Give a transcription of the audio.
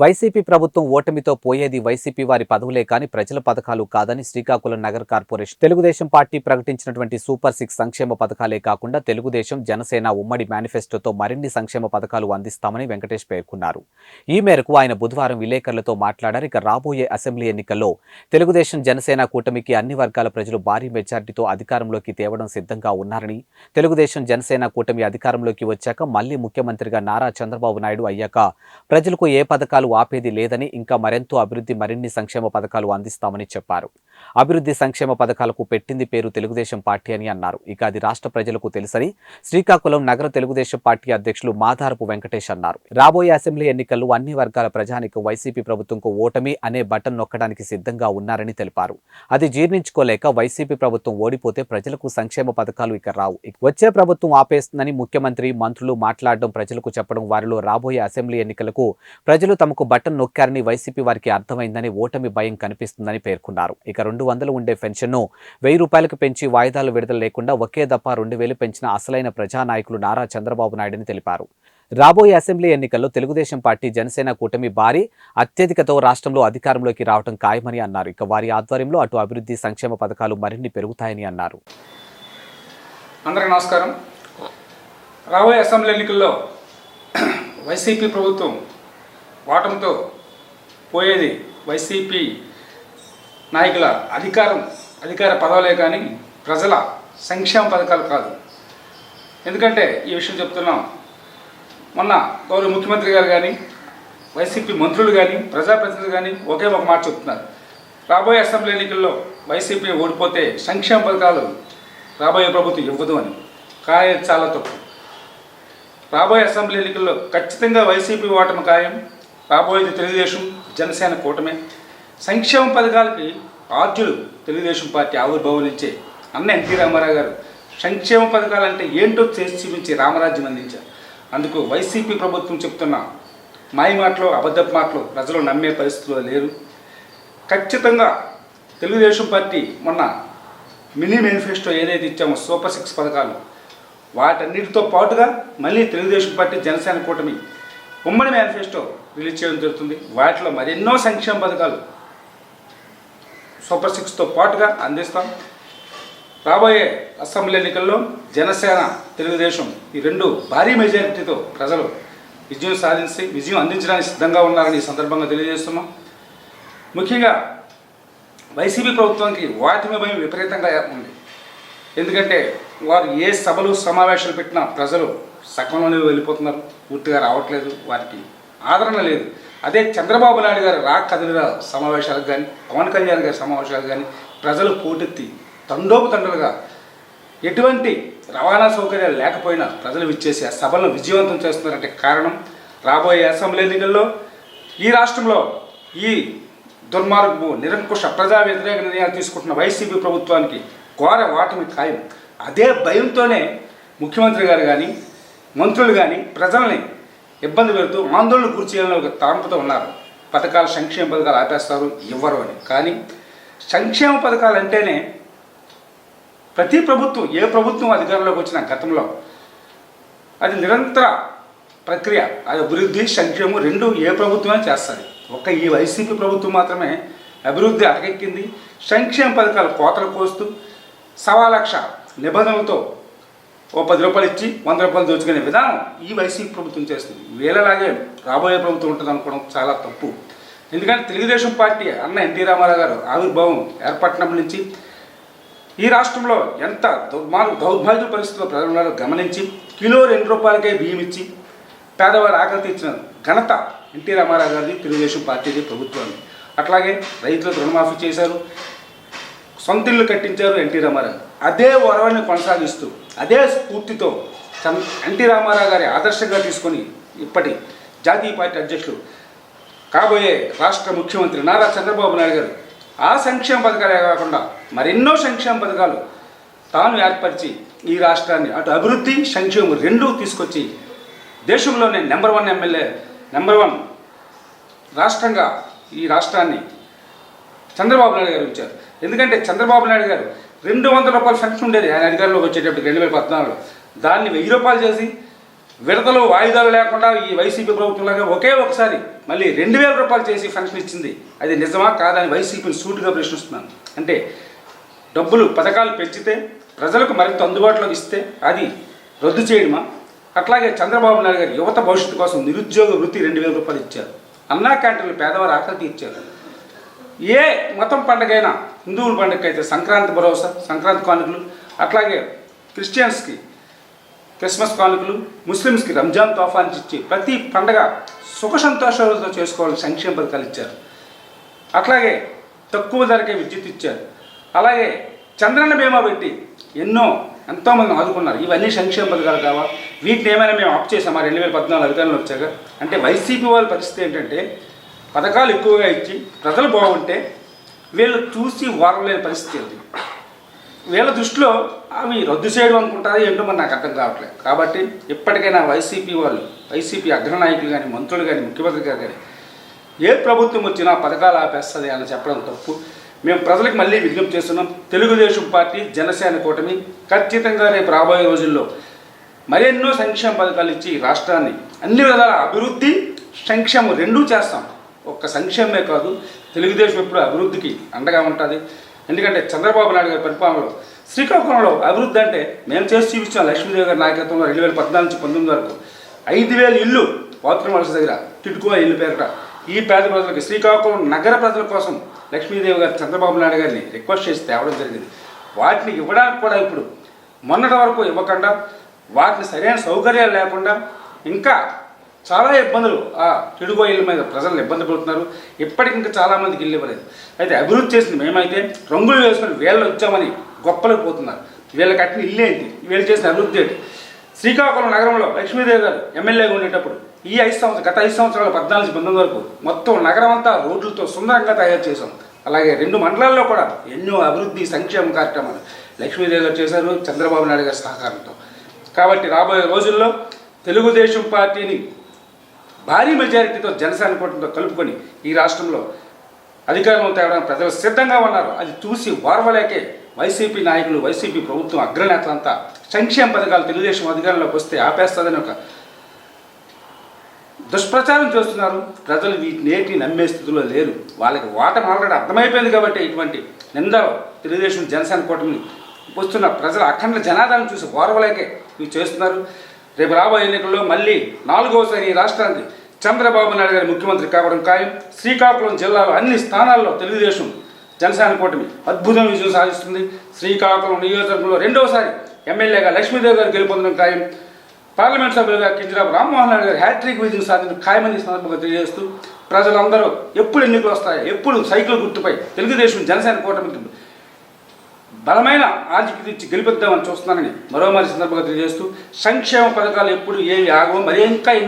YCP ప్రభుత్వం ఓటమితో పోయేది YCP వారి పదవులే కాని ప్రజల పథకాలు కాదని శ్రీకాకుళం నగర కార్పొరేషన్ తెలుగుదేశం పార్టీ ప్రకటించినటువంటి సూపర్ సిక్స్ సంక్షేమ పథకాలే కాకుండా తెలుగుదేశం జనసేన ఉమ్మడి మేనిఫెస్టోతో మరిన్ని సంక్షేమ పథకాలు అందిస్తామని వెంకటేష్ పేర్కొన్నారు. ఈ మేరకు ఆయన బుధవారం విలేకరులతో మాట్లాడారు. ఇక రాబోయే అసెంబ్లీ ఎన్నికల్లో తెలుగుదేశం జనసేన కూటమికి అన్ని వర్గాల ప్రజలు భారీ మెజార్టీతో అధికారంలోకి తేవడం సిద్ధంగా ఉన్నారని తెలుగుదేశం జనసేన కూటమి అధికారంలోకి వచ్చాక మళ్ళీ ముఖ్యమంత్రిగా నారా చంద్రబాబు నాయుడు అయ్యాక ప్రజలకు ఏ పథకాలు ఆపేది లేదని ఇంకా మరెంతో అభివృద్ధి మరిన్ని సంక్షేమ పథకాలు అందిస్తామని చెప్పారు. అభివృద్ధి సంక్షేమ పథకాలకు పెట్టింది పేరు తెలుగుదేశం పార్టీ అని అన్నారు. ఇక అది రాష్ట్ర ప్రజలకు తెలుసని శ్రీకాకుళం నగర తెలుగుదేశం పార్టీ అధ్యక్షులు మాధారపు వెంకటేష్ అన్నారు. రాబోయే అసెంబ్లీ ఎన్నికల్లో అన్ని వర్గాల ప్రజానికి వైసీపీ ప్రభుత్వంకు ఓటమి అనే బటన్ నొక్కడానికి సిద్ధంగా ఉన్నారని తెలిపారు. అది జీర్ణించుకోలేక వైసీపీ ప్రభుత్వం ఓడిపోతే ప్రజలకు సంక్షేమ పథకాలు ఇక రావు. వచ్చే ప్రభుత్వం ఆపేస్తుందని ముఖ్యమంత్రి మంత్రులు మాట్లాడడం ప్రజలకు చెప్పడం వారిలో రాబోయే అసెంబ్లీ ఎన్నికలకు ప్రజలు తమకు బటన్ నొక్కారని వైసీపీ వారికి అర్థమైందని ఓటమి భయం కనిపిస్తుందని పేర్కొన్నారు. ఇక రెండు వందలు ఉండే పెన్షన్ను వెయ్యి రూపాయలకు పెంచి వాయిదాలు విడుదల లేకుండా ఒకే దప్ప రెండు వేలు పెంచిన అసలైన ప్రజానాయకులు నారా చంద్రబాబు నాయుడుని తెలిపారు. రాబోయే అసెంబ్లీ ఎన్నికల్లో తెలుగుదేశం పార్టీ జనసేన కూటమి భారీ అత్యధికతో రాష్ట్రంలో అధికారంలోకి రావడం ఖాయమని అన్నారు. ఇక వారి ఆధ్వర్యంలో అటు అభివృద్ధి సంక్షేమ పథకాలు మరిన్ని పెరుగుతాయని అన్నారు. అందరికీ నమస్కారం. రాబోయే అసెంబ్లీ ఎన్నికల్లో వైసీపీ ప్రభుత్వం వాటంతో పోయేది వైసీపీ నాయకుల అధికారం అధికార పదవులే కానీ ప్రజల సంక్షేమ పథకాలు కాదు. ఎందుకంటే ఈ విషయం చెప్తున్నాం. మొన్న గౌరవ ముఖ్యమంత్రి గారు కానీ వైసీపీ మంత్రులు కానీ ప్రజాప్రతినిధులు కానీ ఒకే ఒక మాట చెప్తున్నారు. రాబోయే అసెంబ్లీ ఎన్నికల్లో వైసీపీ ఓడిపోతే సంక్షేమ పథకాలు రాబోయే ప్రభుత్వం ఇవ్వదు అని. కానీ చాలా తప్పు రాబోయే అసెంబ్లీ ఎన్నికల్లో ఖచ్చితంగా వైసీపీ ఓటమి ఖాయం. రాబోయేది తెలుగుదేశం జనసేన కూటమే. సంక్షేమ పథకాలకి ఆర్జులు తెలుగుదేశం పార్టీ ఆవిర్భావం నుంచే అన్న ఎన్టీ రామారావు గారు సంక్షేమ పథకాలంటే ఏంటో చేసి చూపించి రామరాజ్యం అందించారు. అందుకు వైసీపీ ప్రభుత్వం చెప్తున్న మాయ మాటలు అబద్ధపు మాటలు ప్రజలు నమ్మే పరిస్థితుల్లో లేరు. ఖచ్చితంగా తెలుగుదేశం పార్టీ మొన్న మినీ మేనిఫెస్టో ఏదైతే ఇచ్చామో సూపర్ సిక్స్ పథకాలు వాటన్నిటితో పాటుగా మళ్ళీ తెలుగుదేశం పార్టీ జనసేన కూటమి ఉమ్మడి మేనిఫెస్టో రిలీజ్ చేయడం జరుగుతుంది. వాటిలో మరెన్నో సంక్షేమ పథకాలు సూపర్ సిక్స్తో పాటుగా అందిస్తాం. రాబోయే అసెంబ్లీ ఎన్నికల్లో జనసేన తెలుగుదేశం ఈ రెండు భారీ మెజారిటీతో ప్రజలు విజయం సాధించి విజయం అందించడానికి సిద్ధంగా ఉన్నారని ఈ సందర్భంగా తెలియజేస్తున్నాం. ముఖ్యంగా వైసీపీ ప్రభుత్వానికి వాటిమి భయం విపరీతంగా ఉంది. ఎందుకంటే వారు ఏ సభలు సమావేశాలు పెట్టినా ప్రజలు సకంలోనే వెళ్ళిపోతున్నారు. పూర్తిగా రావట్లేదు. వారికి ఆదరణ లేదు. అదే చంద్రబాబు నాయుడు గారు రా కదిలిన సమావేశాలకు కానీ పవన్ కళ్యాణ్ గారి సమావేశాలకు కానీ ప్రజలు పోటెత్తి తండోపు తండ్రులుగా ఎటువంటి రవాణా సౌకర్యాలు లేకపోయినా ప్రజలు విచ్చేసి ఆ సభలను విజయవంతం చేస్తున్నారంటే కారణం రాబోయే అసెంబ్లీ ఎన్నికల్లో ఈ రాష్ట్రంలో ఈ దుర్మార్గము నిరంకుశ ప్రజా వ్యతిరేక నిర్ణయాలు తీసుకుంటున్న వైసీపీ ప్రభుత్వానికి ఘోర వాటమి ఖాయం. అదే భయంతోనే ముఖ్యమంత్రి గారు కానీ మంత్రులు కానీ ప్రజల్ని ఇబ్బంది పెడుతూ ఆందోళన గురిచేయాలని ఒక తలంపుతో ఉన్నారు. పథకాలు సంక్షేమ పథకాలు ఆపేస్తారు ఇవ్వరు అని. కానీ సంక్షేమ పథకాలు అంటేనే ప్రతి ప్రభుత్వం ఏ ప్రభుత్వం అధికారంలోకి వచ్చిన గతంలో అది నిరంతర ప్రక్రియ అది అభివృద్ధి సంక్షేమం రెండు ఏ ప్రభుత్వమే చేస్తుంది. ఒక ఈ వైసీపీ ప్రభుత్వం మాత్రమే అభివృద్ధి అటకెక్కింది సంక్షేమ పథకాలు కోతలు కోస్తూ సవా లక్ష నిబంధనలతో ఓ పది రూపాయలు ఇచ్చి వంద రూపాయలు దోచుకునే విధానం ఈ వైసీపీ ప్రభుత్వం చేస్తుంది. వీళ్ళలాగే రాబోయే ప్రభుత్వం ఉంటుంది అనుకోవడం చాలా తప్పు. ఎందుకంటే తెలుగుదేశం పార్టీ అన్న ఎన్టీ రామారావు గారు ఆవిర్భావం ఏర్పడినప్పటి నుంచి ఈ రాష్ట్రంలో ఎంత దుర్మార్గ దౌర్భాగ్య పరిస్థితుల్లో ప్రజలు ఉన్నారో గమనించి కిలో రెండు రూపాయలకే బియ్యం ఇచ్చి పేదవారు ఆకలి తీర్చిన ఘనత ఎన్టీ రామారావు గారిది తెలుగుదేశం పార్టీది ప్రభుత్వాన్ని అట్లాగే రైతులకు రుణమాఫీ చేశారు. సొంత ఇల్లు కట్టించారు ఎన్టీ రామారావు. అదే వరవని కొనసాగిస్తూ అదే స్ఫూర్తితో ఎన్టీ రామారావు గారి ఆదర్శంగా తీసుకొని ఇప్పటి జాతీయ పార్టీ అధ్యక్షులు కాబోయే రాష్ట్ర ముఖ్యమంత్రి నారా చంద్రబాబు నాయుడు గారు ఆ సంక్షేమ పథకాలే కాకుండా మరెన్నో సంక్షేమ పథకాలు తాను ఏర్పరిచి ఈ రాష్ట్రాన్ని అటు అభివృద్ధి సంక్షేమం రెండూ తీసుకొచ్చి దేశంలోనే number one MLA number one రాష్ట్రంగా ఈ రాష్ట్రాన్ని చంద్రబాబు నాయుడు గారు ఇచ్చారు ఎందుకంటే చంద్రబాబు నాయుడు గారు రెండు వందల రూపాయల ఫంక్షన్ ఉండేది. ఆయన అధికారంలోకి వచ్చేటప్పుడు రెండు వేల పద్నాలుగులో. దాన్ని వెయ్యి రూపాయలు చేసి విడతలు వాయిదాలు లేకుండా ఈ వైసీపీ ప్రభుత్వంలాగా ఒకే ఒకసారి మళ్ళీ రెండు వేల రూపాయలు చేసి ఫంక్షన్ ఇచ్చింది. అది నిజమా కాదని వైసీపీని సూటుగా ప్రశ్నిస్తున్నాను. అంటే డబ్బులు పథకాలు పెంచితే ప్రజలకు మరింత అందుబాటులోకి ఇస్తే అది రద్దు చేయడమా? అట్లాగే చంద్రబాబు నాయుడు గారు యువత భవిష్యత్తు కోసం నిరుద్యోగ వృత్తి రెండు వేల రూపాయలు ఇచ్చారు. అన్నా క్యాంటీన్లు పేదవారు ఆకలి తీర్చారు ఏ మతం పండగైనా హిందువుల పండుగ అయితే సంక్రాంతి భరోసా సంక్రాంతి కానుకలు అట్లాగే క్రిస్టియన్స్కి క్రిస్మస్ కానుకలు ముస్లిమ్స్కి రంజాన్ తోఫాన్స్ ఇచ్చి ప్రతి పండగ సుఖ సంతోషాలతో చేసుకోవాలని సంక్షేమ పథకాలు ఇచ్చారు. అట్లాగే తక్కువ ధరకే విద్యుత్ ఇచ్చారు. అలాగే చంద్రన్న బీమా పెట్టి ఎన్నో ఎంతోమంది ఆదుకున్నారు. ఇవన్నీ సంక్షేమ పథకాలు కావా? వీటిని ఏమైనా మేము ఆప్ చేసామా రెండు వేల పద్నాలుగు అధికారంలో వచ్చాక? అంటే వైసీపీ వాళ్ళ పరిస్థితి ఏంటంటే పథకాలు ఎక్కువగా ఇచ్చి ప్రజలు బాగుంటే వీళ్ళు చూసి వారలేని పరిస్థితి ఉంది వీళ్ళ దృష్టిలో అవి రద్దు చేయడం అనుకుంటారా ఏంటో మరి నాకు అర్థం కావట్లేదు. కాబట్టి ఇప్పటికైనా వైసీపీ వాళ్ళు వైసీపీ అగ్రనాయకులు కానీ మంత్రులు కానీ ముఖ్యమంత్రి గారు కానీ ఏ ప్రభుత్వం వచ్చినా పథకాలు ఆపేస్తుంది అని చెప్పడం తప్పు. మేము ప్రజలకు మళ్ళీ విజ్ఞప్తి చేస్తున్నాం తెలుగుదేశం పార్టీ జనసేన కూటమి ఖచ్చితంగా రేపు రాబోయే రోజుల్లో మరెన్నో సంక్షేమ పథకాలు ఇచ్చి రాష్ట్రాన్ని అన్ని విధాల అభివృద్ధి సంక్షేమం రెండూ చేస్తాం. ఒక్క సంక్షేమమే కాదు తెలుగుదేశం ఎప్పుడు అభివృద్ధికి అండగా ఉంటుంది. ఎందుకంటే చంద్రబాబు నాయుడు గారి పరిపాలనలో శ్రీకాకుళంలో అభివృద్ధి అంటే మేము చేసి చూపించాం లక్ష్మీదేవి గారి నాయకత్వంలో రెండు వేల పద్నాలుగు నుంచి పంతొమ్మిది వరకు ఐదు వేల ఇల్లు బాత్రూమ్ వలస దగ్గర టిటుకో ఇల్లు పేరట. ఈ పేద ప్రజలకు శ్రీకాకుళం నగర ప్రజల కోసం లక్ష్మీదేవి గారు చంద్రబాబు నాయుడు గారిని రిక్వెస్ట్ చేసి తేవడం జరిగింది. వాటిని ఇవ్వడానికి కూడా ఇప్పుడు మొన్నటి వరకు ఇవ్వకుండా వాటిని సరైన సౌకర్యాలు లేకుండా ఇంకా చాలా ఇబ్బందులు. ఆ చెడుగో ఇళ్ళ మీద ప్రజలు ఇబ్బంది పడుతున్నారు. ఇప్పటికి ఇంకా చాలామందికి ఇల్లు ఇవ్వలేదు. అయితే అభివృద్ధి చేసింది మేమైతే రంగులు వేసుకొని వీళ్ళు వచ్చామని గొప్పలకు పోతున్నారు. వీళ్ళ కట్టిన ఇల్లు ఏంటి? వీళ్ళు చేసిన అభివృద్ధి ఏంటి? శ్రీకాకుళం నగరంలో లక్ష్మీదేవి గారు ఎమ్మెల్యేగా ఉండేటప్పుడు ఈ ఐదు సంవత్సరం గత ఐదు సంవత్సరాలు పద్నాలుగు పంతొమ్మిది వరకు మొత్తం నగరం అంతా రోడ్లతో సుందరంగా తయారు చేశాం. అలాగే రెండు మండలాల్లో కూడా ఎన్నో అభివృద్ధి సంక్షేమ కార్యక్రమాలు లక్ష్మీదేవి గారు చేశారు చంద్రబాబు నాయుడు గారి సహకారంతో. కాబట్టి రాబోయే రోజుల్లో తెలుగుదేశం పార్టీని భారీ మెజారిటీతో జనసేన కూటమితో కలుపుకొని ఈ రాష్ట్రంలో అధికారంలో తేవడానికి ప్రజలు సిద్ధంగా ఉన్నారు. అది చూసి ఓర్వలేకే వైసీపీ నాయకులు వైసీపీ ప్రభుత్వం అగ్రనేతలంతా సంక్షేమ పథకాలు తెలుగుదేశం అధికారంలోకి వస్తే ఆపేస్తుందని ఒక దుష్ప్రచారం చేస్తున్నారు. ప్రజలు వీటి నమ్మే స్థితిలో లేరు. వాళ్ళకి వాటం ఆల్రెడీ అర్థమైపోయింది కాబట్టి ఇటువంటి నింద తెలుగుదేశం జనసేన కూటమిని వస్తున్న ప్రజల అఖండ జనాదాన్ని చూసి ఓర్వలేకే ఇవి చేస్తున్నారు. రేపు రాబోయే ఎన్నికల్లో మళ్ళీ నాలుగోసారి ఈ రాష్ట్రానికి చంద్రబాబు నాయుడు గారి ముఖ్యమంత్రి కావడం ఖాయం. శ్రీకాకుళం జిల్లాలో అన్ని స్థానాల్లో తెలుగుదేశం జనసేన కూటమి అద్భుతమైన విజయం సాధిస్తుంది. శ్రీకాకుళం నియోజకవర్గంలో రెండవసారి ఎమ్మెల్యేగా లక్ష్మీదేవి గారు గెలుపొందడం ఖాయం. పార్లమెంట్ సభ్యులుగా కింజరాపు రామ్మోహన్ నాయుడు గారు హ్యాట్రిక్ విజయం సాధించడం ఖాయమని సందర్భంగా తెలియజేస్తూ ప్రజలందరూ ఎప్పుడు ఎన్నికలు వస్తాయి ఎప్పుడు సైకిల్ గుర్తుపై తెలుగుదేశం జనసేన కూటమికి బలమైన ఆర్థిక ఇచ్చి గెలిపిద్దామని చూస్తున్నానని మరోమారి సందర్భంగా తెలియజేస్తూ సంక్షేమ పథకాలు ఎప్పుడు ఏవి ఆగవు మరి ఇంకా